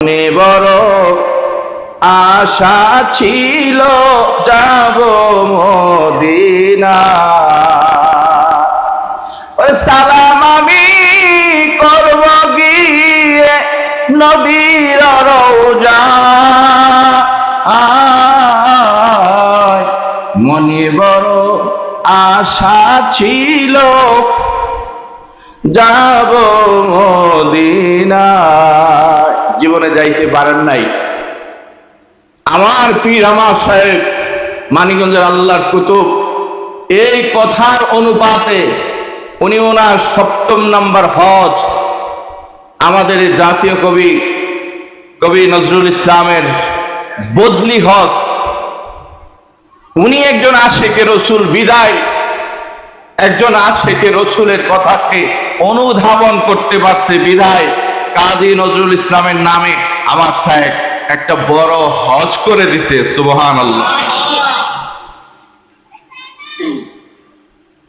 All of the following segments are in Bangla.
মনে বড় আশা ছিল, যাব মদিনা। ওই সালাম আমি করব গিয়ে নবীর রোজা মনে বড় আশা ছিল, যাব মদিনা। জীবনে যাইতে পারেন নাই। আমার পীর আমার সাহেব মানিকগঞ্জের আল্লাহর কুতুব, এই কথার অনুপাতে উনি ওনার সপ্তম নাম্বার হজ আমাদের জাতীয় কবি কবি নজরুল ইসলামের বদলি হজ। উনি একজন আশেকে রসুল বিদায়, একজন আশেকে রসুলের কথাকে অনুধাবন করতে পারছে বিদায়। কাজী নজরুল ইসলামের নামে আমার সাহেব একটা বড় হজ করে দিছে সুবহান আল্লাহ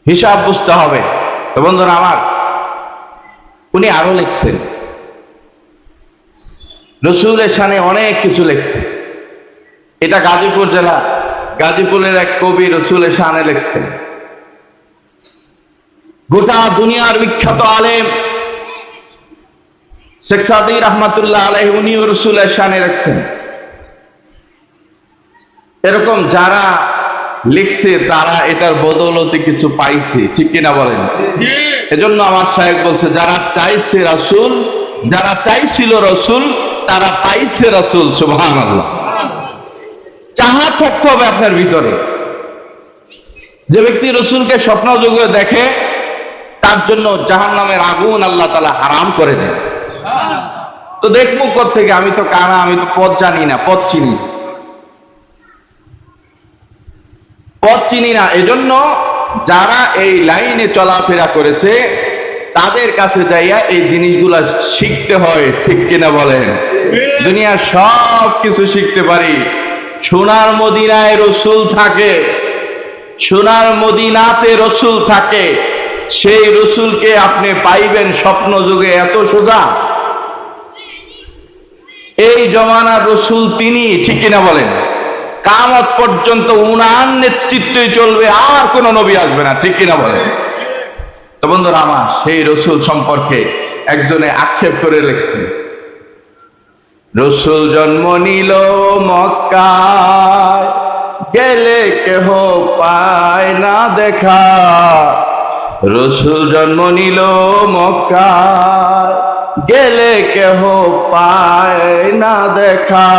হিসাব বুঝতে হবে। তো বন্ধুরা আমার, উনি আরও লিখছেন। রসুলের সানে অনেক কিছু লিখছে এটা গাজীপুর জেলা, গাজীপুরের এক কবি রসুলের শানে লিখছেন। গোটা দুনিয়ার বিখ্যাত আলেম শেখ সাদি রহমাতুল্লাহ আলহ উনিও রসুলের শানে লিখছেন এরকম যারা লিখছে তারা এটার বদৌলতে কিছু পাইছে ঠিক কিনা বলেন? এজন্য আমার সাহেব বলছে যারা চাইছে রাসুল যারা চাইছিল রসুল তারা পাইছে রাসুল সুবহান আল্লাহ চাহা থাকতে হবে আপনার ভিতরে। যে ব্যক্তি রসুলকে স্বপ্ন যুগে দেখে তার জন্য জাহান নামের আগুন আল্লাহ তালা হারাম করে দেন তো দেখব থেকে আমি তো কানা আমি তো পথ জানি না, পথ চিনি। পথ চিনি না, এজন্য যারা এই লাইনে চলাফেরা করেছে, তাদের কাছে যাইয়া এই জিনিসগুলা শিখতে হয়, ঠিক কিনা বলেন? দুনিয়ার সব কিছু শিখতে পারি। সোনার মদিনায় রসুল থাকে, সোনার মদিনাতে রসুল থাকে, সেই রসুলকে আপনি পাইবেন স্বপ্ন যুগে এত সোজা। এই জমানার রসুল তিনি, ঠিক কিনা বলেন? কামত পর্যন্ত উনার নেতৃত্বে চলবে, আর কোন নবী আসবে না, ঠিক কিনা বলেন? তো বন্ধুরা আমার, সেই রসুল সম্পর্কে একজনে আক্ষেপ করে লিখছেন রসুল জন্ম নিল মক্কায়, গেলে কেহ পায় না দেখা। রসুল জন্ম নিল মক্কায় গেলে কেহ পায় না দেখা।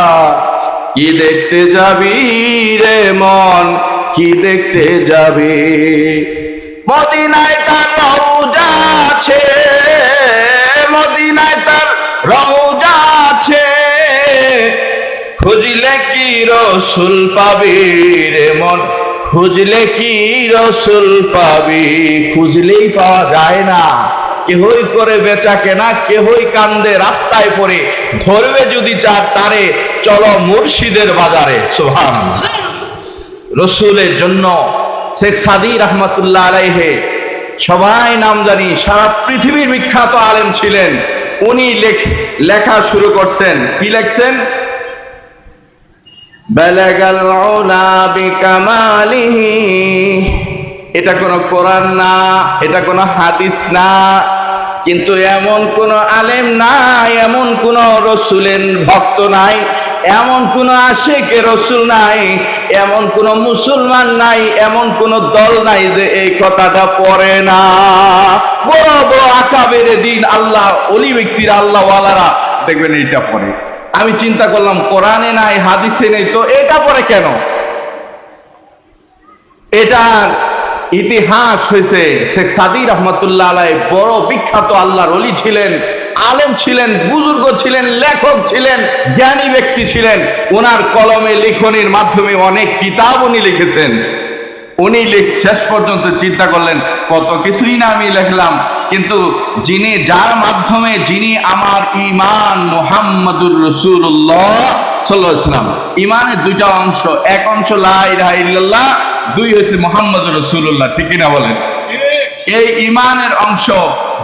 কি দেখতে যাবি রে মন? কি দেখতে যাবি? মদিনায় তার রওজা আছে, মদিনায় তার রওজা আছে। খুঁজলে কি রসুল পাবি রে মন? খুঁজলে কি রসুল পাবি? খুঁজলেই পাওয়া যায় না। কেহই করে বেচা কেনা, কেহই কান্দে, রাস্তায় পড়ে। ধরবে যদি চার তারে, চলো মুর্শিদের বাজারে। সোহান রসুলের জন্য শেখ সাদি রহমতুল্লাহ আলাইহে সবাই নাম জানি, সারা পৃথিবীর বিখ্যাত আলেম ছিলেন। উনি লেখা শুরু করছেন। কি লেখছেন? এটা কোনো কোরআন না, এটা কোনো হাদিস না। কিন্তু এমন কোন আলেম নাই, এমন কোন রসুলের ভক্ত নাই, এমন কোন আশেকে রসুল নাই, এমন কোন মুসলমান নাই, এমন কোন দল নাই যে এই কথাটা পড়ে না। বড় বড় আকাবের দিন আল্লাহ, অলি ব্যক্তির আল্লাহ ওয়ালারা, দেখবেন এইটা পড়ে। আমি চিন্তা করলাম, কোরআনে নাই, হাদিসে নেই, তো এটা পরে কেন? এটার ইতিহাস হয়েছে শেখ সাদি রহমতুল্লাহ আলাই বড় বিখ্যাত আল্লাহর অলি ছিলেন, আলেম ছিলেন, বুজুর্গ ছিলেন, লেখক ছিলেন, জ্ঞানী ব্যক্তি ছিলেন। ওনার কলমে লিখনির মাধ্যমে অনেক কিতাব উনি লিখেছেন। উনি লিখ- শেষ পর্যন্ত চিন্তা করলেন, কত কিছুই না আমি লিখলাম, কিন্তু যিনি যার মাধ্যমে, যিনি আমার ইমান মোহাম্মদুর রসুল্লাহ সাল্লাহ ইসলাম ইমানের দুইটা অংশ, এক অংশ লা ইলাহা ইল্লাল্লাহ দুই হয়েছে মোহাম্মদ রসুল্লাহ ঠিক কিনা বলেন? এই ইমানের অংশ,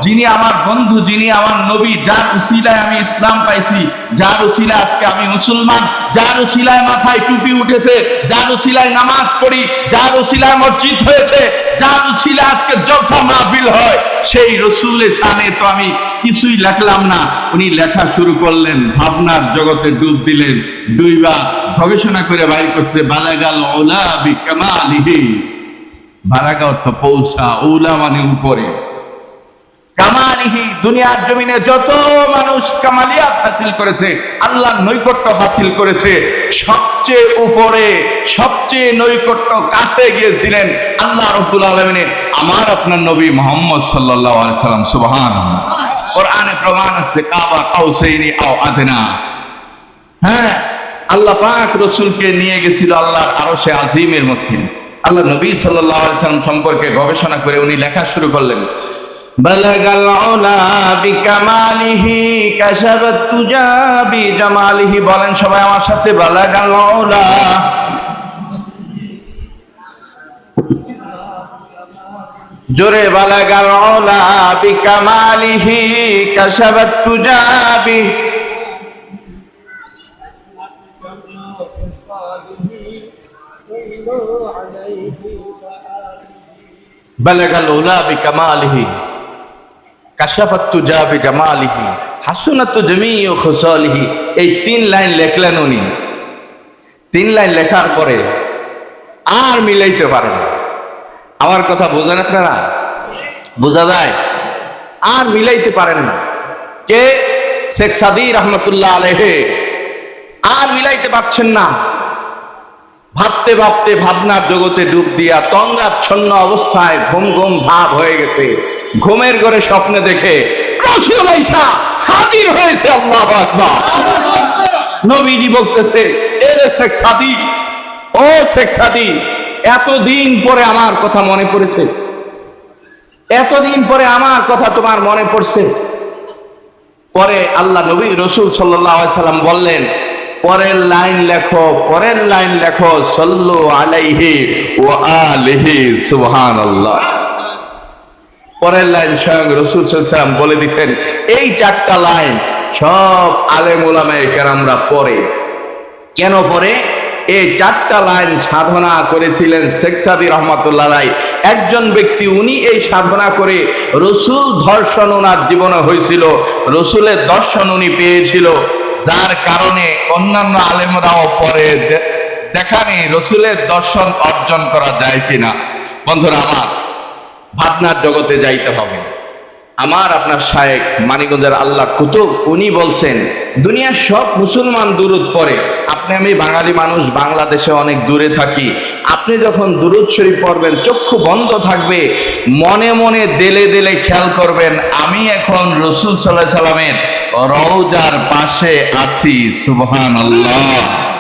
যিনি আমার বন্ধু, যিনি আমার নবী, যার উসিলায় আমি ইসলাম পাইছি, যার উসিলায় আজকে আমি মুসলমান, যার উসিলায় মাথায় টুপি উঠেছে, যার উসিলায় নামাজ পড়ি, যার উসিলায় মসজিদ হয়েছে, যার উসিলায় আজকে জলসা মাহফিল হয়, সেই রসুলের সানে তো আমি কিছুই লেখলাম না। উনি লেখা শুরু করলেন, ভাবনার জগতে ডুব দিলেন, দুইবার গবেষণা করে বাইর করছে, বালাগাল ওলা বি কামালিহি। বালাগা অর্থ পৌঁছা ওলা মানে উপরে। কামালিহি, দুনিয়ার জমিনে যত মানুষ কামালিয়াত হাসিল করেছে, আল্লাহর নৈকট্য হাসিল করেছে, সবচেয়ে উপরে, সবচেয়ে নৈকট্য কাছে গিয়েছিলেন আল্লাহ রব্বুল আলমিনের আমার আপনার নবী মোহাম্মদ সাল্লাল্লাহু আলাইহি সাল্লাম, সুবহানাল্লাহ। কোরআনে প্রমাণ আছে, কাবা কাউসাইনি আও আদনা। হ্যাঁ আল্লাহ পাক রসুলকে নিয়ে গেছিল আল্লাহ আরও সে আজিমের মধ্যে। আল্লাহ নবী সাল্লাম সম্পর্কে গবেষণা করে উনি লেখা শুরু করলেন। বলেন সবাই আমার সাথে জোরে, বালাগাল বিকামালিহি কাশাবাত তুজাবি بكماله كشف التجا بجماله বালাগাল উলা বিকামালিহি কাশাফাত্তু জা বিজামালিহি হাসুনাতু জামিউ খুসালিহি এই তিন লাইন লেখলেন উনি তিন লাইন লেখার পরে আর মিলাইতে পারেন না। আমার কথা বোঝেন আপনারা বোঝা যায় আর মিলাইতে পারেন না কে শেখ সাদি রহমতুল্লাহ আলেহে আর মিলাইতে পারছেন না ভাবতে ভাবতে ভাবনার জগতে ডুব দিয়া তন্দ্রাচ্ছন্ন অবস্থায় ঘুম ঘুম ভাব হয়ে গেছে। ঘুমের ঘরে স্বপ্নে দেখে হাজির হয়েছে, আল্লাহ নবীজি বলতেছে এরে শেখ সাদি, ও শেখ সাদি, এতদিন পরে আমার কথা মনে পড়েছে। এতদিন পরে আমার কথা তোমার মনে পড়ছে। পরে আল্লাহ নবী রসুল সাল্লাহ সাল্লাম বললেন পরের লাইন লেখো, পরের লাইন লেখো, সল্লু আলাইহি ও আলিহি আল্লাহ পরের লাইন স্বয়ং রসুল সাল্লাম বলে দিচ্ছেন এই চারটা লাইন সব আলেম ওলামায়ে কেরামরা পড়ে। কেন পরে এই চারটা লাইন সাধনা করেছিলেন শেখ সাদি রহমতুল্লাহ। একজন ব্যক্তি, উনি এই সাধনা করে রসুল ধর্ষণ ওনার জীবনে হয়েছিল, রসুলের দর্শন উনি পেয়েছিল। যার কারণে অন্যান্য আলেমরাও পরে দে- দেখানি রসুলের দর্শন অর্জন করা যায় কিনা। বন্ধুরা আমার, ভাবনার জগতে যাইতে হবে। আমার আপনার শায়েক মানিকগঞ্জের আল্লাহ কুতুব, উনি বলছেন, দুনিয়ার সব মুসলমান দুরুদ পড়ে। আপনি আমি বাঙালি মানুষ, বাংলাদেশে অনেক দূরে থাকি। আপনি যখন দুরুদ শরীফ পড়বেন, চক্ষু বন্ধ থাকবে, মনে মনে দেলে দেলে খেয়াল করবেন, আমি এখন রসুল সাল্লাহ সাল্লামের রওজার পাশে আসি সুবহান আল্লাহ